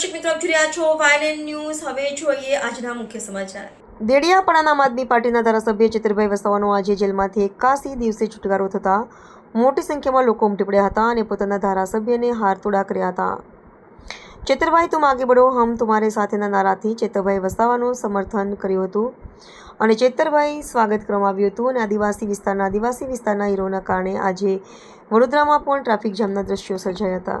દર્શક મિત્રો, આપ રહ્યા છો વાયલેન ન્યૂઝ. હવે જોઈએ આજના મુખ્ય સમાચાર. દેડિયાપાડાના આમ આદમી પાર્ટીના ધારાસભ્ય ચેતરભાઈ વસાવાનો આજે જેલમાંથી એકાસી દિવસે છુટકારો થતા મોટી સંખ્યામાં લોકો ઉમટી પડ્યા હતા અને પોતાના ધારાસભ્યને હારતોડા કર્યા હતા. ચેતરભાઈ, તું આગે બળો, હમ તુમારે સાથેના નારાથી ચેતરભાઈ વસાવાનું સમર્થન કર્યું હતું. અને ચેતરભાઈ સ્વાગત કરવામાં આવ્યું હતું અને આદિવાસી વિસ્તારના આદિવાસી વિસ્તારના હીરોના કારણે આજે વડોદરામાં પણ ટ્રાફિક જામના દ્રશ્યો સર્જાયા હતા.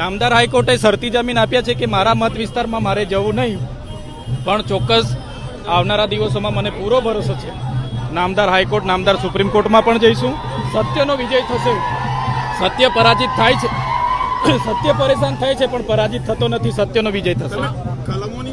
નામદાર હાઈકોર્ટે શરતી જમીન આપ્યા છે કે મારા મત વિસ્તારમાં મારે જવું નહીં, પણ ચોક્કસ આવનારા દિવસોમાં મને પૂરો ભરોસો છે. નામદાર હાઈકોર્ટ, નામદાર સુપ્રીમ કોર્ટમાં પણ જઈશું. સત્યનો વિજય થશે. સત્ય પરાજિત થાય છે. સત્ય પરેશાન થાય છે, પણ પરાજિત થતો નથી, સત્યનો વિજય થશે.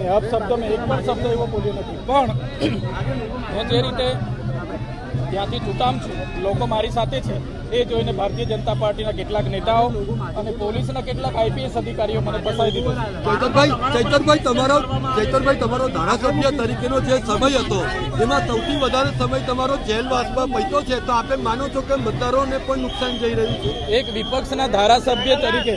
ને અપશબ્દો મેં એક પણ શબ્દ એવો બોલ્યો નથી. પણ હું જે રીતે ત્યાંથી છૂટામ છું લોકો મારી સાથે છે એ જોઈને ભારતીય જનતા પાર્ટીના કેટલાક નેતાઓ અને પોલીસના કેટલાક આઈપીએસ અધિકારીઓ મને ફસાઈ દીધો ચૈતનભાઈ ચૈતનભાઈ તમારો ચૈતનભાઈ તમારો ધારાસભ્ય તરીકેનો જે સમય હતો એમાં સૌથી વધારે સમય તમારો જેલવાસમાં પૈતો છે તો આપે માનો છો કે મતદારોને પણ નુકસાન જઈ રહ્યું છે? એક વિપક્ષના ધારાસભ્ય તરીકે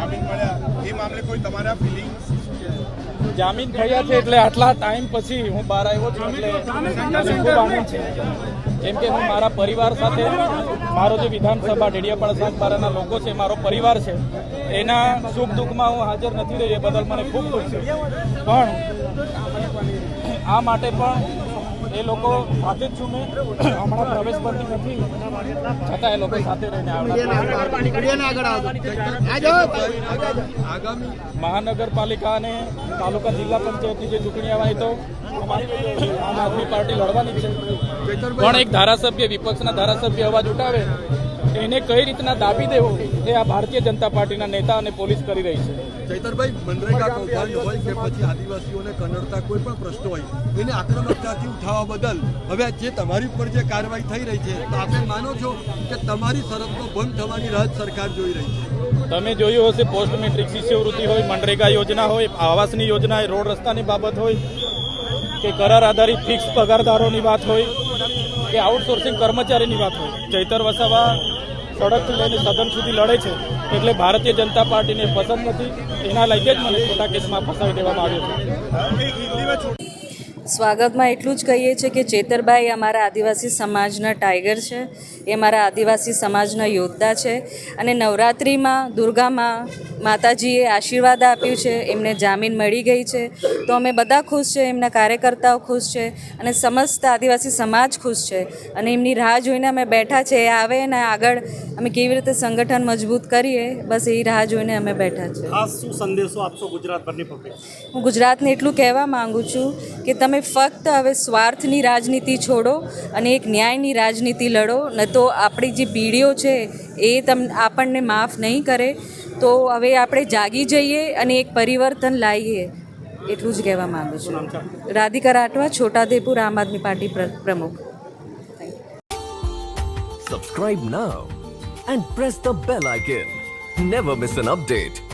જામીન મળ્યા. એ મામલે કોઈ તમારા ફિલિંગ્સ જામીન થયા છે એટલે આટલા ટાઈમ પછી હું બહાર આવ્યો છું એટલે ખૂબ આનંદ છે. કેમ કે હું મારા પરિવાર સાથે મારો જે વિધાનસભા ડેડિયાપાડા સાગબારાના લોકો છે મારો પરિવાર છે એના સુખ દુઃખમાં હું હાજર નથી રહી એ બદલ મને ખૂબ દુઃખ છે. પણ આ માટે પણ એ લોકો સાથે જ છું મેં. હમણાં પ્રવેશ પરથી નથી. છતાં એ લોકો સાથે રહીને આવનાર આગામી મહાનગરપાલિકા તાલુકા જિલ્લા પંચાયતની જે ચૂંટણી આવવાની તો આમ આદમી પાર્ટી લડવાની છે. પણ એક ધારાસભ્ય વિપક્ષના ધારાસભ્ય અવાજ ઉઠાવે એને કઈ રીતના દાબી દેવો એ આ ભારતીય જનતા પાર્ટીના નેતા અને પોલીસ કરી રહી છે. ચૈતરભાઈ મનરેગા કૌભાંડ હોય કે પછી આદિવાસીઓને કનડતા કોઈ પણ પ્રશ્નો હોય એને આક્રમકતાથી ઉઠાવવા બદલ હવે જે તમારી ઉપર જે કાર્યવાહી થઈ રહી છે તો આપણે માનો છો કે તમારી શરતનો ભંગ થવાની રાહત સરકાર જોઈ રહી છે? તમે જોયું હશે પોસ્ટ મેટ્રિક શિષ્યવૃત્તિ હોય મનરેગા યોજના હોય આવાસની યોજના હોય રોડ રસ્તાની બાબત હોય કે કરાર આધારિત ફિક્સ પગારદારોની વાત હોય કે આઉટસોર્સિંગ કર્મચારીની વાત હોય. ચૈતર વસાવા સડકથી લઈને સદન સુધી લડે છે એટલે ભારતીય જનતા પાર્ટીને પસંદ નથી. એના લીધે જ મને ખોટા કેસમાં ફસાવી દેવામાં આવ્યો છે. સ્વાગતમાં એટલું જ કહીએ છીએ કે ચેતરભાઈ અમારા આદિવાસી સમાજના ટાઈગર છે. એ મારા આદિવાસી સમાજના યોદ્ધા છે. અને નવરાત્રિમાં દુર્ગામાં માતાજીએ આશીર્વાદ આપ્યું છે. એમને જામીન મળી ગઈ છે. તો અમે બધા ખુશ છે. એમના કાર્યકર્તાઓ ખુશ છે. અને સમસ્ત આદિવાસી સમાજ ખુશ છે. અને એમની રાહ જોઈને અમે બેઠા છે. એ આવે અને આગળ અમે કેવી રીતે સંગઠન મજબૂત કરીએ બસ એ રાહ જોઈને અમે બેઠા છે. ખાસ શું સંદેશો આપશો ગુજરાતભરની પબ્લિક હું ગુજરાતને એટલું કહેવા માંગુ છું કે તમે ફક્ત હવે સ્વાર્થની રાજનીતિ છોડો અને એક ન્યાયની રાજનીતિ લડો ન તો આપણી જે પીઢીઓ છે એ તમ આપણને માફ નહીં કરે. તો હવે આપણે જાગી જઈએ અને એક પરિવર્તન લાવીએ. એટલું જ કહેવા માંગુ છું. રાધિકા રાઠવા છોટાદેપુર આમ આદમી પાર્ટી પ્ર- પ્રમુખ. Subscribe now and press the bell icon. Never miss an update.